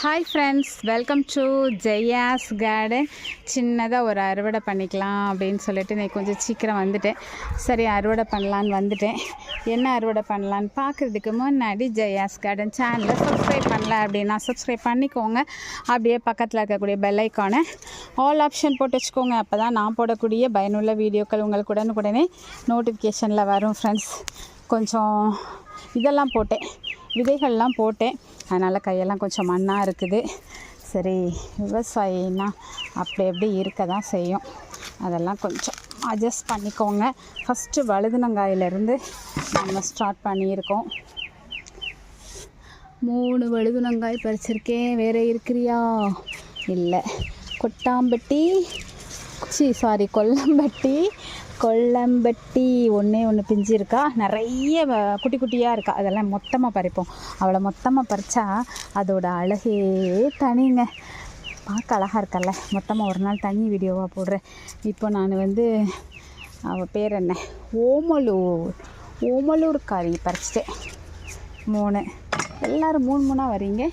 Hi friends welcome to Jaya's garden சின்னதாக ஒரு அறுவடை பண்ணிக்கலாம் அப்படின்னு சொல்லிட்டு நான் கொஞ்சம் சீக்கிரம் வந்துட்டேன். சரி அறுவடை பண்ணலான்னு வந்துட்டேன். என்ன அறுவடை பண்ணலான்னு பார்க்குறதுக்கு முன்னாடி ஜெயாஸ் கார்டன் சேனலை சப்ஸ்கிரைப் பண்ணல அப்படின்னா சப்ஸ்கிரைப் பண்ணிக்கோங்க. அப்படியே பக்கத்தில் இருக்கக்கூடிய பெல் ஐக்கானை ஆல் ஆப்ஷன் போட்டு வச்சுக்கோங்க. அப்போ தான் நான் போடக்கூடிய பயனுள்ள வீடியோக்கள் உங்களுக்கு உடனுக்குடனே நோட்டிஃபிகேஷனில் வரும் ஃப்ரெண்ட்ஸ் கொஞ்சம் இதெல்லாம் போட்டேன். விதைகள்லாம் போட்டேன். அதனால் கையெல்லாம் கொஞ்சம் மண்ணாக இருக்குது. சரி விவசாயின்னா அப்படி எப்படி இருக்க தான் செய்யும். அதெல்லாம் கொஞ்சம் அட்ஜஸ்ட் பண்ணிக்கோங்க. ஃபஸ்ட்டு வழுதுனங்காயிலேருந்து நம்ம ஸ்டார்ட் பண்ணியிருக்கோம். மூணு வழுதுனங்காய் பறிச்சிருக்கேன். வேறு இருக்கிறியா? இல்லை. கொட்டாம்பட்டி சி சாரி கொல்லம்பட்டி. கொல்லம்பட்டி ஒன்றே ஒன்று பிஞ்சு இருக்கா நிறைய வ- குட்டி குட்டியாக இருக்கா. அதெல்லாம் மொத்தமாக பறிப்போம். அவளை மொத்தமாக பறித்தா அதோட அழகே தனிங்க. பார்க்க அழகாக இருக்கல்ல. மொத்தமாக ஒரு நாள் தனி வீடியோவாக போடுறேன். இப்போ நான் வந்து அவள் பேர் என்ன? ஓமலூர். ஓமலூர் காரி பறிச்சிட்டேன். மூணு. எல்லோரும் மூணு மூணாக வரீங்க.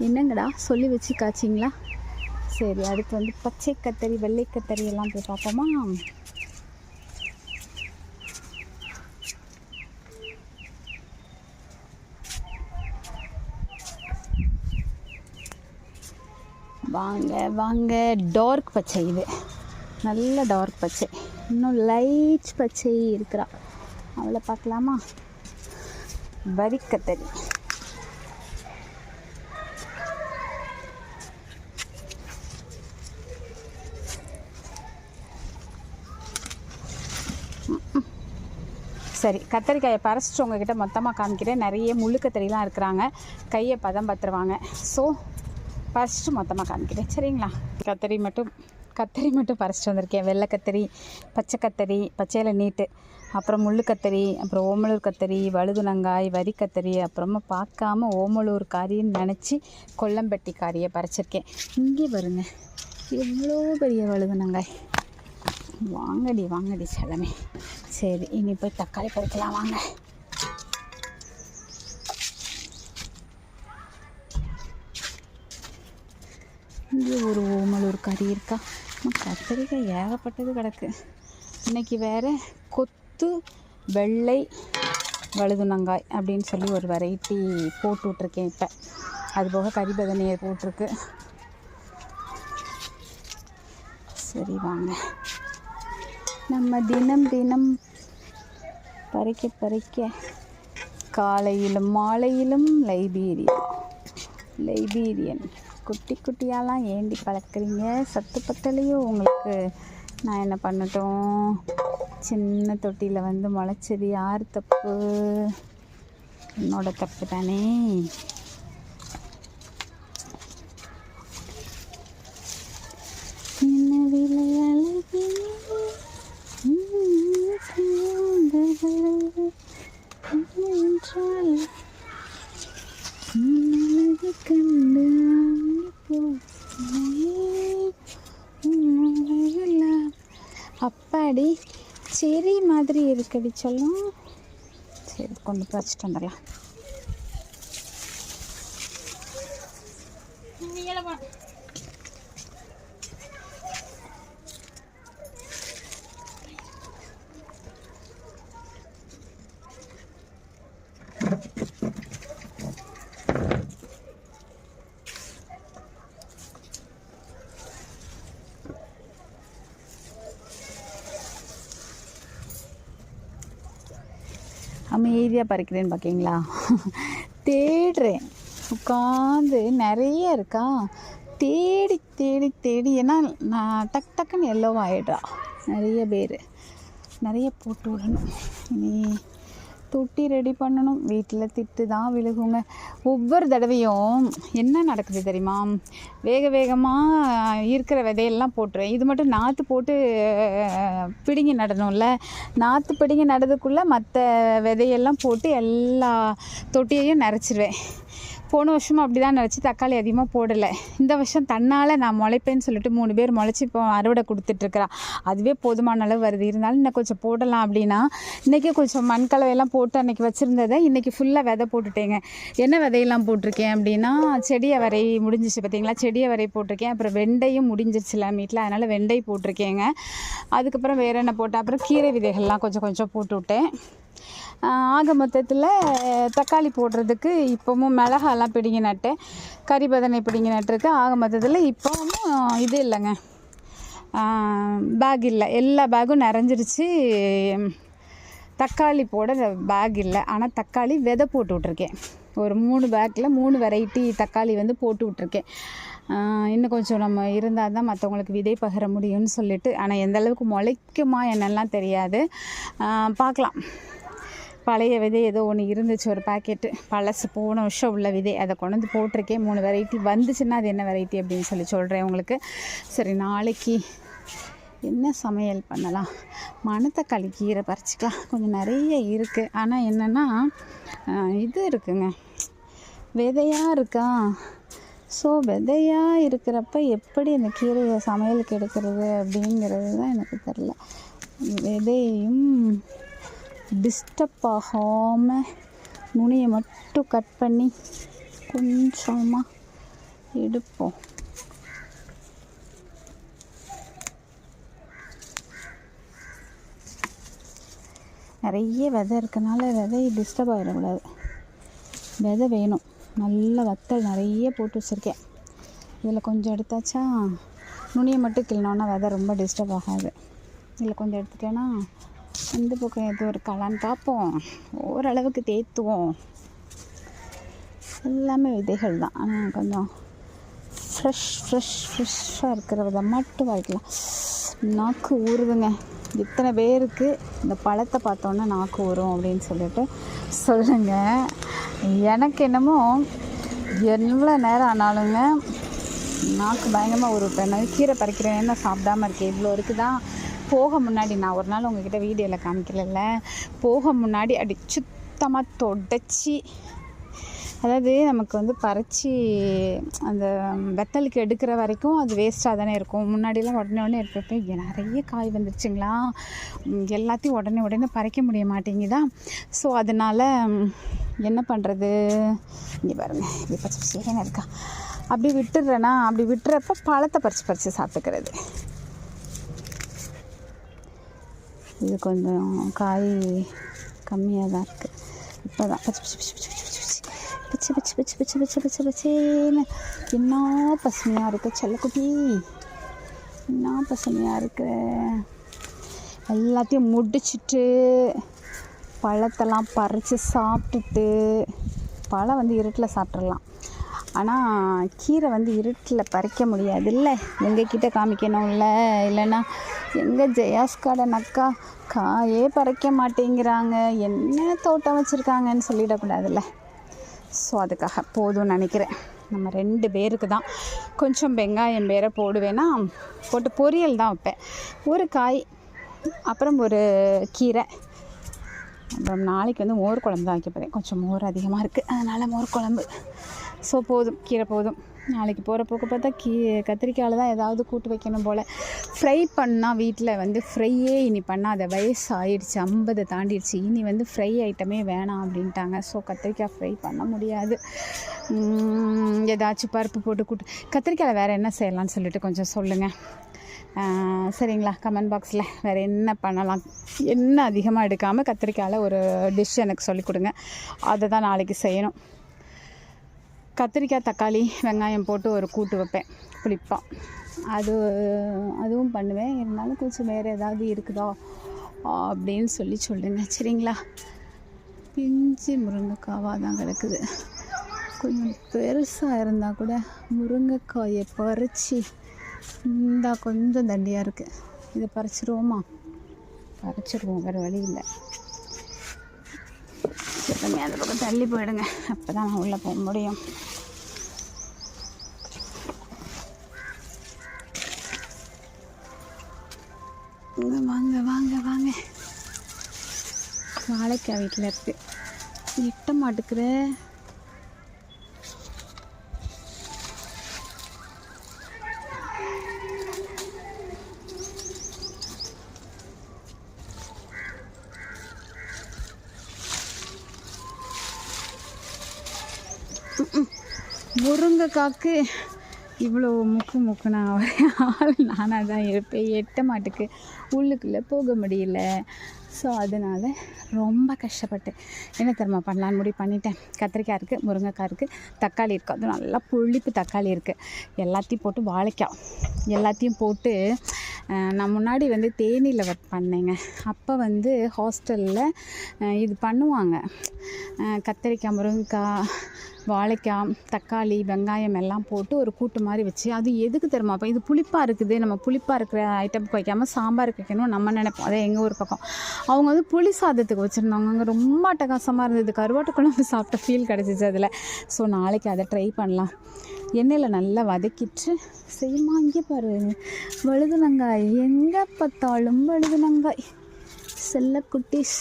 என்னங்கடா? சொல்லி வச்சு காய்ச்சிங்களா? சரி அடுத்து வந்து பச்சை கத்தரி வெள்ளை கத்தரி எல்லாம் போய் பார்ப்போமா? வாங்க வாங்க. டார்க் பச்சை இது. நல்ல டார்க் பச்சை. இன்னும் லைட் பச்சை இருக்கிறா. அவளை பார்க்கலாமா? வரிக்கத்தரி சரி கத்தரிக்காயை பறிச்சிட்டு உங்ககிட்ட மொத்தமாக காமிக்கிறேன். நிறைய முள்ளு இருக்கிறாங்க. கையை பதம் பத்துருவாங்க. ஸோ பறிச்சிட்டு மொத்தமாக காமிக்கிறேன். சரிங்களா? கத்தரி மட்டும் கத்தரி மட்டும் பறிச்சிட்டு வந்திருக்கேன். வெள்ளை கத்தரி பச்சை கத்தரி பச்சையில் நீட்டு அப்புறம் முள்ளு கத்தரி அப்புறம் ஓமலூர் கத்தரி வழுதுனங்காய் வரி கத்தரி அப்புறமா பார்க்காம ஓமலூர் காரின்னு நினச்சி கொல்லம்பட்டி காரியை பறிச்சிருக்கேன். இங்கே வருங்க எவ்வளோ பெரிய வழுதுனங்காய் வாங்கடி வாங்கடி செல்லமே. சரி இனி போய் தக்காளி பறிக்கலாம் வாங்க. இங்கே ஒரு ஓமலூர் கறி இருக்கா? கத்திரிக்காய் ஏகப்பட்டது கிடக்கு. இன்னைக்கு வேற கொத்து வெள்ளை வழுதுனங்காய் அப்படின்னு சொல்லி ஒரு வெரைட்டி போட்டு விட்ருக்கேன் இப்போ. அதுபோக கறி பதனியை போட்டிருக்கு. சரி வாங்க. நம்ம தினம் தினம் பறிக்க பறிக்க. காலையிலும் மாலையிலும் லைபீரியன் லைபீரியன். குட்டி குட்டியாலாம் ஏண்டி பழக்கிறீங்க? சத்து பத்தலையோ உங்களுக்கு? நான் என்ன பண்ணட்டும்? சின்ன தொட்டியில் வந்து முளைச்சது யார் தப்பு? என்னோட தப்பு தானே? கண்டு அப்பாடி செரி மாதிரி இருக்கடி சொல்லும் சரி கொண்டு போய் வச்சுட்டு வந்துடலாம். அமைதியாக பறிக்கிறேன்னு பார்க்கீங்களா தேடுறேன். உட்காந்து நிறைய இருக்கா? தேடி தேடி தேடி ஏன்னா நான் டக் டக்குன்னு எல்லோவாக ஆகிடுறா நிறைய பேர். நிறைய போட்டு விடணும். இனி தொட்டி ரெடி பண்ணணும். வீட்டில் திட்டு தான் விழுகுங்க. ஒவ்வொரு தடவையும் என்ன நடக்குது தெரியுமா? வேக வேகமாக இருக்கிற விதையெல்லாம் போட்டுருவேன். இது மட்டும் நாற்று போட்டு பிடுங்கி நடணும்ல. நாற்று பிடுங்கி நடதுக்குள்ளே மற்ற விதையெல்லாம் போட்டு எல்லா தொட்டியையும் நிறச்சிருவேன் போன வருஷமும் அப்படி தான் நினச்சி தக்காளி அதிகமாக போடலை. இந்த வருஷம் தன்னால் நான் முளைப்பேன்னு சொல்லிட்டு மூணு பேர் முளைச்சி இப்போ அறுவடை கொடுத்துட்ருக்குறா அதுவே போதுமான அளவு வருது. இருந்தாலும் இன்னும் கொஞ்சம் போடலாம் அப்படின்னா இன்றைக்கி கொஞ்சம் மண் கலவையெல்லாம் போட்டு அன்றைக்கி வச்சுருந்ததை இன்றைக்கி ஃபுல்லாக விதை போட்டுட்டேங்க. என்ன விதையெல்லாம் போட்டிருக்கேன் அப்படின்னா செடியை வரை முடிஞ்சிச்சு பார்த்தீங்களா? செடியை வரை போட்டிருக்கேன். அப்புறம் வெண்டையும் முடிஞ்சிருச்சுல வீட்டில் அதனால் வெண்டை போட்டிருக்கேங்க. அதுக்கப்புறம் வேறு என்ன போட்டேன்? அப்புறம் கீரை விதைகள்லாம் கொஞ்சம் கொஞ்சம் போட்டு விட்டேன். ஆக மொத்தத்தில் தக்காளி போடுறதுக்கு இப்போவும் மிளகாலாம் பிடிங்கி நட்டேன். கறி பதனை பிடிங்கி நட்டுருக்கு. ஆக மொத்தத்தில் இப்போவும் இது இல்லைங்க. பேக் இல்லை. எல்லா பேகும் நிறைஞ்சிருச்சு. தக்காளி போட பேக் இல்லை. ஆனால் தக்காளி விதை போட்டு விட்ருக்கேன் ஒரு மூணு பேக்கில் மூணு வெரைட்டி தக்காளி வந்து போட்டு விட்ருக்கேன் இன்னும் கொஞ்சம் நம்ம இருந்தால் தான் மற்றவங்களுக்கு விதை பகிர முடியும்னு சொல்லிட்டு. ஆனால் எந்தளவுக்கு முளைக்குமா என்னெல்லாம் தெரியாது. பார்க்கலாம். பழைய விதை ஏதோ ஒன்று இருந்துச்சு ஒரு பாக்கெட்டு பழசு போன வருஷம் உள்ள விதை. அதை கொண்டு வந்து போட்டிருக்கேன். மூணு வெரைட்டி வந்துச்சுன்னா அது என்ன வெரைட்டி அப்படின்னு சொல்லி சொல்கிறேன் உங்களுக்கு. சரி நாளைக்கு என்ன சமையல் பண்ணலாம்? மணத்தக்காளி கீரை பறிச்சிக்கலாம். கொஞ்சம் நிறைய இருக்குது ஆனால் என்னென்னா இது இருக்குங்க. விதையாக இருக்கா? ஸோ விதையாக இருக்கிறப்ப எப்படி அந்த கீரையை சமையலுக்கு எடுக்கிறது அப்படிங்கிறது தான் எனக்கு தெரில விதையும் டிஸ்டர்ப் ஆகாமல் நுனியை மட்டும் கட் பண்ணி கொஞ்சமாக எடுப்போம். நிறைய விதை இருக்கனால விதை டிஸ்டர்ப் ஆகிடக்கூடாது விதை வேணும். நல்ல வத்தல் நிறைய போட்டு வச்சுருக்கேன். இதில் கொஞ்சம் எடுத்தாச்சா நுனியை மட்டும் கிள்ளனோன்னா விதை ரொம்ப டிஸ்டர்ப் ஆகாது. இதில் கொஞ்சம் எடுத்துட்டேன்னா இந்த பக்கம் எதுவும் இருக்காளான்னு பார்ப்போம் ஓரளவுக்கு தேத்துவோம் எல்லாமே விதைகள் தான். ஆனால் கொஞ்சம் ஃப்ரெஷ் ஃப்ரெஷ் ஃப்ரெஷ்ஷாக இருக்கிற விதை மட்டும் வாய்க்கலாம் நாக்கு ஊறுதுங்க. இத்தனை பேருக்கு இந்த பழத்தை பார்த்தோன்னா நாக்கு ஊறும் அப்படின்னு சொல்லிட்டு சொல்லுங்கள் எனக்கு என்னமோ எவ்வளோ நேரம் ஆனாலுங்க நாக்கு பயங்கரமாக ஊறுப்பேன் கீரை பறிக்கிறேன் என்ன சாப்பிடாம இருக்கேன். இவ்வளோ இருக்குதான் போக முன்னாடி நான் ஒரு நாள் உங்ககிட்ட வீடியோவில் காமிக்கல போக முன்னாடி அப்படி சுத்தமாக தொடச்சி அதாவது நமக்கு வந்து பறித்து அந்த வெத்தலுக்கு எடுக்கிற வரைக்கும் அது வேஸ்ட்டாக தானே இருக்கும். முன்னாடிலாம் உடனே உடனே இருக்கிறப்ப நிறைய காய் வந்துருச்சுங்களா? எல்லாத்தையும் உடனே உடனே பறிக்க முடிய மாட்டேங்குதா? ஸோ அதனால் என்ன பண்ணுறது இங்கே பாருங்கள் இப்படி பச்சை பச்சைன்னு இருக்கா. அப்படி விட்டுடுறேன்னா அப்படி விட்டுறப்ப பழத்தை பறித்து பறித்து சாப்பிட்டுக்கிறது. இது கொஞ்சம் காய் கம்மியாக தான் இருக்குது இப்போ தான் பச்சை பச்சை பச்சை பச்சை பச்சை. பச்சை பச்சை பச்சை பச்சை பச்சேன்னு என்ன பசுமையாக இருக்குது செல்லக்குட்டி? என்ன பசுமையாக இருக்கு? எல்லாத்தையும் முடிச்சுட்டு பழத்தெல்லாம் பறித்து சாப்பிட்டுட்டு பழம் வந்து இருட்டில் சாப்பிட்றலாம் ஆனால் கீரை வந்து இருட்டில் பறிக்க முடியாது இல்லை எங்கள் கிட்டே காமிக்கணும்ல? இல்லைன்னா எங்கே ஜெயாஸ் கார்டன் அக்கா? காயே பறிக்க மாட்டேங்கிறாங்க. என்ன தோட்டம் வச்சுருக்காங்கன்னு சொல்லிடக்கூடாதுல்ல. ஸோ அதுக்காக போதும்னு நினைக்கிறேன். நம்ம ரெண்டு பேருக்கு தான். கொஞ்சம் வெங்காயம் வேற போடுவேன்னா போட்டு பொரியல் தான் வைப்பேன். ஒரு காய் அப்புறம் ஒரு கீரை. அப்புறம் நாளைக்கு வந்து மோர் குழம்பு தான் வைக்க போகிறேன் கொஞ்சம் மோர் அதிகமாக இருக்குது அதனால் மோர் குழம்பு. ஸோ போதும். கீரை போதும். நாளைக்கு போகிற போக்கு பார்த்தா கீ கத்திரிக்காயில் தான் ஏதாவது கூட்டு வைக்கணும் போல். ஃப்ரை பண்ணால் வீட்டில் வந்து ஃப்ரையே இனி பண்ணால் அதை வயசு ஆயிடுச்சு ஐம்பது தாண்டிடுச்சு. இனி வந்து ஃப்ரை ஐட்டமே வேணாம் அப்படின்ட்டாங்க. ஸோ கத்திரிக்காய் ஃப்ரை பண்ண முடியாது. ஏதாச்சும் பருப்பு போட்டு கூட்டு. கத்திரிக்காயில் வேறு என்ன செய்யலாம்னு சொல்லிட்டு கொஞ்சம் சொல்லுங்கள் சரிங்களா? கமெண்ட் பாக்ஸில் வேறு என்ன பண்ணலாம்? என்ன அதிகமாக எடுக்காமல் கத்திரிக்காயில் ஒரு டிஷ் எனக்கு சொல்லிக் கொடுங்க. அதை தான் நாளைக்கு செய்யணும். கத்திரிக்காய் தக்காளி வெங்காயம் போட்டு ஒரு கூட்டு வைப்பேன். புளிப்பாக அது அதுவும் பண்ணுவேன். இருந்தாலும் கொஞ்சம் வேறு ஏதாவது இருக்குதா? அப்படின்னு சொல்லி சொல்லுங்கள் சரிங்களா? பிஞ்சு முருங்கைக்காவாக தான் கிடக்குது. கொஞ்சம் பெருசாக இருந்தால் கூட முருங்கைக்காயை பறித்து இந்தா கொஞ்சம் தண்டியாக இருக்குது இதை பறிச்சிருவோமா? பறிச்சிருவோம். வேறு வழி இல்லை. எப்பவுமே அந்த பக்கம் தள்ளி போயிடுங்க. அப்போ தான் நான் உள்ளே போக முடியும். அக்கா வீட்டில் இருக்குது எட்ட மாட்டுக்கிற? முருங்கைக்காக்கு இவ்வளோ முக்கு முக்கு நான் ஒரே ஆள். நானாக தான் இருப்பேன். எட்ட மாட்டுக்கு. உள்ளுக்குள்ளே போக முடியல. ஸோ அதனால் ரொம்ப கஷ்டப்பட்டேன் என்ன தெரியுமா பண்ணலான்னு முடிவு பண்ணிட்டேன். கத்திரிக்காய் இருக்குது முருங்கைக்காய் இருக்குது தக்காளி இருக்குது அதுவும் நல்லா புளிப்பு தக்காளி இருக்குது எல்லாத்தையும் போட்டு வாழைக்காய் எல்லாத்தையும் போட்டு நான் முன்னாடி வந்து தேனியில் ஒர்க் பண்ணேங்க. அப்போ வந்து ஹாஸ்டலில் இது பண்ணுவாங்க. கத்திரிக்காய் முருங்கைக்காய் வாழைக்காய் தக்காளி வெங்காயம் எல்லாம் போட்டு ஒரு கூட்டு மாதிரி வச்சு அது எதுக்கு தெரியுமா? அப்போ இது புளிப்பாக இருக்குது. நம்ம புளிப்பாக இருக்கிற ஐட்டமுக்கு வைக்காமல் சாம்பாருக்கு வைக்கணும்னு நம்ம நினைப்போம். அதே எங்கள் ஊர் பக்கம். அவங்க வந்து புளி சாதத்துக்கு வச்சுருந்தாங்க. அங்கே ரொம்ப அட்டகாசமாக இருந்தது. கருவாட்டு குழம்பு சாப்பிட்ட ஃபீல் கிடச்சிச்சு அதில். ஸோ நாளைக்கு அதை ட்ரை பண்ணலாம். எண்ணெயில் நல்லா வதக்கிட்டு செய்யுமா இங்கே பாரு. வழுதுனங்காய் எங்கே பார்த்தாலும் வழுதுனங்காய் செல்லக்குட்டிஸ்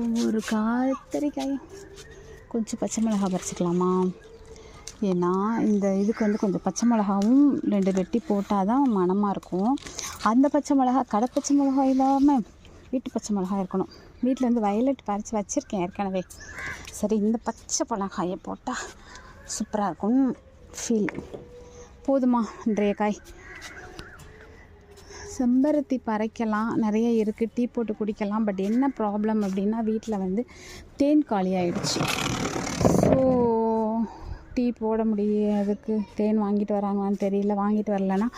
ஒவ்வொரு கத்திரிக்காயும் கொஞ்சம் பச்சை மிளகாய் பறிச்சுக்கலாமா? ஏன்னா இந்த இதுக்கு வந்து கொஞ்சம் பச்சை மிளகாவும் ரெண்டு வெட்டி போட்டால் தான் மணமாக இருக்கும். அந்த பச்சை மிளகா கடை பச்சை மிளகாய் இல்லாமல் வீட்டு பச்சை மிளகாய் இருக்கணும். வீட்டில் வந்து வயலட் பறித்து வச்சுருக்கேன் ஏற்கனவே. சரி இந்த பச்சை மிளகாயை போட்டால் சூப்பராக இருக்கும் ஃபீல் போதுமா இன்றைய காய்? செம்பருத்தி பறைக்கலாம். நிறைய இருக்குது டீ போட்டு குடிக்கலாம். பட் என்ன ப்ராப்ளம் அப்படின்னா வீட்டில் வந்து தேன் காலி ஆயிடுச்சு ஸோ டீ போட முடியாதுக்கு தேன் வாங்கிட்டு வராங்களான்னு தெரியல. வாங்கிட்டு வரலன்னா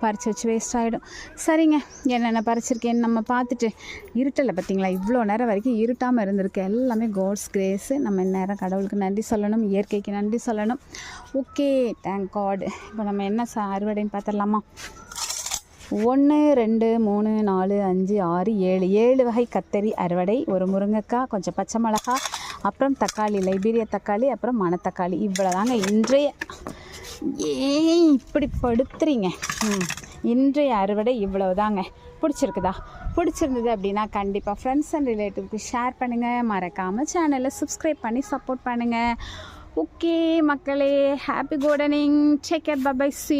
பறித்து வச்சு வேஸ்ட் ஆகிடும் சரிங்க என்னென்ன பறிச்சிருக்கேன்னு நம்ம பார்த்துட்டு இருட்டலை பார்த்தீங்களா? இவ்வளோ நேரம் வரைக்கும் இருட்டாமல் இருந்திருக்கு. எல்லாமே கோட்ஸ் கிரேஸு நம்ம நேரம் கடவுளுக்கு நன்றி சொல்லணும் இயற்கைக்கு நன்றி சொல்லணும். ஓகே தேங்க் காட் இப்போ நம்ம என்ன சார் அறுவடைன்னு பார்த்துடலாமா? ஒன்று ரெண்டு மூணு நாலு அஞ்சு ஆறு ஏழு. ஏழு வகை கத்தரி அறுவடை. ஒரு முருங்கைக்காய் கொஞ்சம் பச்சை மிளகா அப்புறம் தக்காளி லைபீரிய தக்காளி அப்புறம் மணத்தக்காளி. இவ்வளோதாங்க இன்றைய ஏன் இப்படி படுத்துறீங்க? ம் இன்றைய அறுவடை இவ்வளவுதாங்க. பிடிச்சிருக்குதா? பிடிச்சிருந்தது அப்படின்னா கண்டிப்பாக ஃப்ரெண்ட்ஸ் அண்ட் ரிலேட்டிவ்க்கு ஷேர் பண்ணுங்கள் மறக்காமல் சேனலை சப்ஸ்கிரைப் பண்ணி சப்போர்ட் பண்ணுங்கள் ஓகே மக்களே happy gardening take care bye bye see